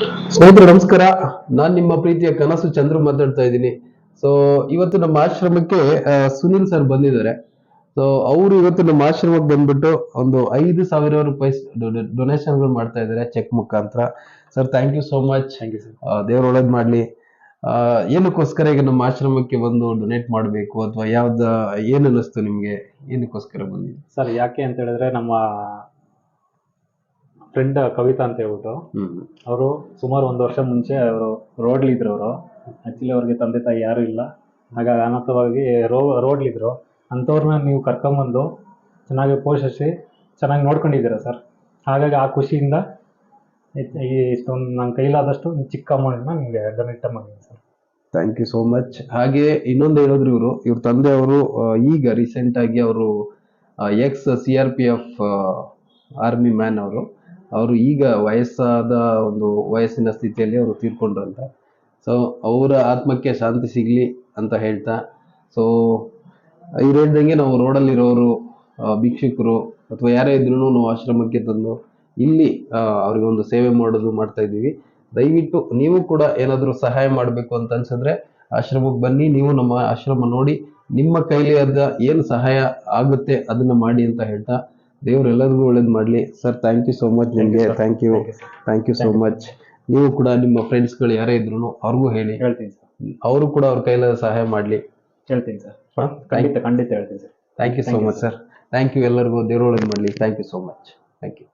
ಸ್ನೇಹಿತರೆ ನಮಸ್ಕಾರ. ನಾನ್ ನಿಮ್ಮ ಪ್ರೀತಿಯ ಕನಸು ಚಂದ್ರು ಮಾತಾಡ್ತಾ ಇದ್ದೀನಿ. ಸೊ ಇವತ್ತು ನಮ್ಮ ಆಶ್ರಮಕ್ಕೆ ಸುನಿಲ್ ಸರ್ ಬಂದಿದ್ದಾರೆ. ಸೊ ಅವರು ಇವತ್ತು ನಮ್ಮ ಆಶ್ರಮಕ್ಕೆ ಬಂದ್ಬಿಟ್ಟು ಒಂದು ಐದು ಸಾವಿರ ರೂಪಾಯಿ ಡೊನೇಷನ್ಗಳು ಮಾಡ್ತಾ ಇದ್ದಾರೆ ಚೆಕ್ ಮುಖಾಂತರ. Sir thank you so much thank you sir ದೇವ್ರ ಒಳ್ಳೇದ್ ಮಾಡ್ಲಿ. ಏನಕ್ಕೋಸ್ಕರ ಈಗ ನಮ್ಮ ಆಶ್ರಮಕ್ಕೆ ಬಂದು ಡೊನೇಟ್ ಮಾಡಬೇಕು ಅಥವಾ ಯಾವ್ದ ಏನ್ ಅನ್ನಿಸ್ತು ನಿಮ್ಗೆ? ಏನಕ್ಕೋಸ್ಕರ ಬಂದಿದೆ ಸರ್ ಯಾಕೆ ಅಂತ ಹೇಳಿದ್ರೆ ನಮ್ಮ ಫ್ರೆಂಡ್ ಕವಿತಾ ಅಂತ ಹೇಳ್ಬಿಟ್ಟು. ಅವರು ಸುಮಾರು ಒಂದು ವರ್ಷ ಮುಂಚೆ ಅವರು ರೋಡ್ಲಿದ್ರು ಅವರು. ಆಕ್ಚುಲಿ ಅವ್ರಿಗೆ ತಂದೆ ತಾಯಿ ಯಾರು ಇಲ್ಲ. ಹಾಗಾಗಿ ಅನಾಥವಾಗಿ ರೋ ರೋಡ್ಲಿದ್ರು ಅಂಥವ್ರನ್ನ ನೀವು ಕರ್ಕೊಂಬಂದು ಚೆನ್ನಾಗಿ ಪೋಷಿಸಿ ಚೆನ್ನಾಗಿ ನೋಡ್ಕೊಂಡಿದ್ದೀರಾ ಸರ್? ಹಾಗಾಗಿ ಆ ಖುಷಿಯಿಂದ ಇಷ್ಟೊಂದು ನನ್ನ ಕೈಲಾದಷ್ಟು ನೀವು ಚಿಕ್ಕ ಅಮೌಂಟ್ನ ನಿಮಗೆ ಡೊನೇಟ್ ಮಾಡಿದ್ದೀನಿ sir. Thank you so much ಹಾಗೆ ಇನ್ನೊಂದು ಹೇಳಿದ್ರು ಇವರು. ಇವ್ರ ತಂದೆ ಅವರು ಈಗ ರೀಸೆಂಟ್ ಆಗಿ ಅವರು ex C R P F army man ಅವರು. ಅವರು ಈಗ ವಯಸ್ಸಾದ ಒಂದು ವಯಸ್ಸಿನ ಸ್ಥಿತಿಯಲ್ಲಿ ಅವರು ತೀರ್ಕೊಂಡ್ರಂತೆ. ಸೊ ಅವರ ಆತ್ಮಕ್ಕೆ ಶಾಂತಿ ಸಿಗ್ಲಿ ಅಂತ ಹೇಳ್ತಾ ಸೊ ಇವ್ರು ಹೇಳ್ದಂಗೆ ನಾವು ರೋಡಲ್ಲಿರೋರು ಭಿಕ್ಷುಕರು ಅಥವಾ ಯಾರೇ ಇದ್ರೂ ನಾವು ಆಶ್ರಮಕ್ಕೆ ತಂದು ಇಲ್ಲಿ ಅವ್ರಿಗೊಂದು ಸೇವೆ ಮಾಡೋದು ಮಾಡ್ತಾ ಇದ್ದೀವಿ. ದಯವಿಟ್ಟು ನೀವು ಕೂಡ ಏನಾದರೂ ಸಹಾಯ ಮಾಡಬೇಕು ಅಂತ ಅನ್ಸಿದ್ರೆ ಆಶ್ರಮಕ್ಕೆ ಬನ್ನಿ, ನೀವು ನಮ್ಮ ಆಶ್ರಮ ನೋಡಿ ನಿಮ್ಮ ಕೈಲಿ ಅದ ಏನು ಸಹಾಯ ಆಗುತ್ತೆ ಅದನ್ನ ಮಾಡಿ ಅಂತ ಹೇಳ್ತಾ ದೇವ್ರು ಎಲ್ಲರಿಗೂ ಒಳ್ಳೇದು ಮಾಡಲಿ. Sir thank you so much ನಿಮಗೆ. Thank you thank you so much ನೀವು ಕೂಡ ನಿಮ್ಮ ಫ್ರೆಂಡ್ಸ್ಗಳು ಯಾರೇ ಇದ್ರು ಅವ್ರಿಗೂ ಹೇಳಿ. ಹೇಳ್ತೀನಿ ಸರ್ ಅವರು ಕೂಡ ಅವ್ರ ಕೈಲ ಸಹಾಯ ಮಾಡಲಿ. ಹೇಳ್ತೀನಿ ಸರ್ ಖಂಡಿತ ಖಂಡಿತ ಹೇಳ್ತೀನಿ sir thank you so much sir thank you ಎಲ್ಲರಿಗೂ ದೇವ್ರ ಒಳ್ಳೇದು ಮಾಡಲಿ. Thank you so much thank you